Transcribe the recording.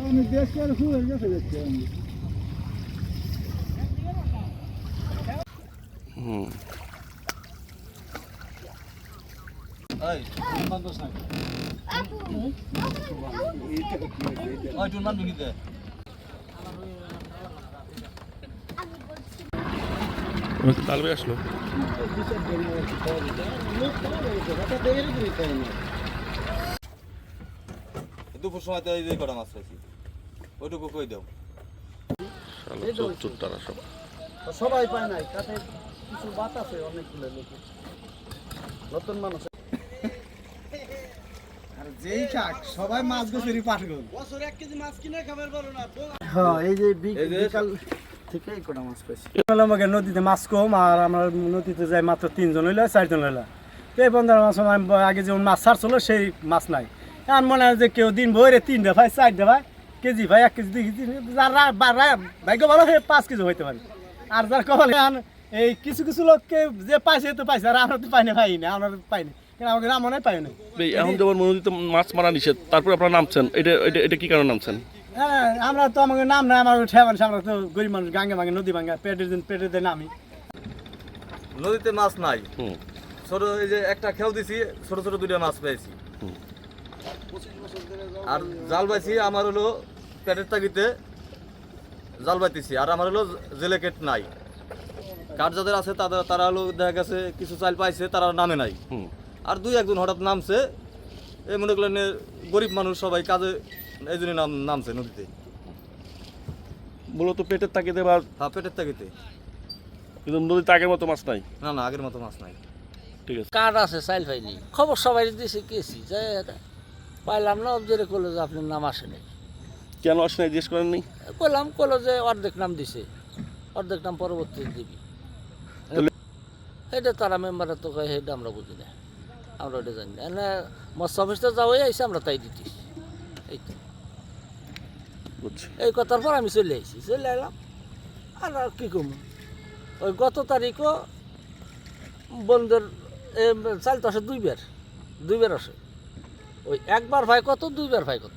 আমি দেখছি আর ফুলের কাছে দেখছি আমি হুম। তালবে আসলো দুপুর সময় তো এই যে কটা মাছ পাইছি ওইটুকু কই দাও। সব। সবাই পায় নাই তাতে কিছু বাত আছে অনেকগুলো লোকে। নতুন মানুষ। আর যেই সবাই মাছ গোছেরই পাঠগল বছর এক কেজি মাছ কিনে খাবার পারো না হ্যাঁ এই যে বিকাল মাছ পাইছি আমাকে নদীতে মাছ কম আর আমরা নদীতে যাই মাত্র তিনজন হইলে চারজন হইলে। এই বন্ধুরা মাছ আগে যেমন মাছ ছাড়ছিল সেই মাছ নাই। আর মনে হয় যে কেউ দিন ভরে তিনটা ভাই চারটা ভাই কেজি ভাই এক কেজি দুই কেজি যার ভাগ্য ভালো সে পাঁচ কেজি হইতে পারে। আর যার কপালে আন- এই কিছু কিছু লোককে যে পাইছে তো পাইছে আর আমরা তো পাইনি পাই না আমরা পাইনি মনে হয় এখন যেমন মাছ মারা নিষেধ তারপরে আপনারা নামছেন এটা এটা কি কারণে নামছেন? হ্যাঁ আমরা তো আমাকে নাম নাই আমার মানুষ আমরা তো গরিব মানুষ গাঙ্গে ভাঙে নদী ভাঙে পেটের দিন পেটের দিন নামি। নদীতে মাছ নাই। ছোট এই যে একটা দিছি ছোট ছোট দুইটা মাছ পেয়েছি। আর জাল বাইছি আমার হলো পেটের তাগিতে জাল বাইতেছি আর আমার হলো জেলে কেট নাই। কার যাদের আছে তাদের তারা হলো দেখা গেছে কিছু চাল পাইছে তারা নামে নাই। আর দুই একজন হঠাৎ নামছে এই মনে করলেন গরিব মানুষ সবাই কাজে এই জন্য নাম নামছে নদীতে। মূলত পেটের তাকিতে বা হ্যাঁ পেটের তাগিতে কিন্তু নদীতে আগের মতো মাছ নাই? না না আগের মতো মাছ নাই। ঠিক আছে। কার্ড আছে চাইল পাইনি? খবর সবাই দিয়েছে কেছি যে পাইলাম না অবজারে করল যে আপনার নাম আসেনি। কেন আসে নাই জিজ্ঞেস করেননি করলাম করল যে অর্ধেক নাম দিছে অর্ধেক নাম পরবর্তী দিবি। এটা তারা মেম্বারের তো কয় সেটা আমরা বুঝি না আমরা ওটা জানি না। এনে মৎস্য অফিসটা যাওয়াই আইসে আমরা তাই দিতি এই তো। এই কথার পর আমি চলে আইছি চলে এলাম আর আর কী করব ওই গত তারিখও বন্ধের বন্ধুর চালতে আসে দুইবার দুইবার আসে। ওই একবার ভাই কত দুইবার ভাই কত?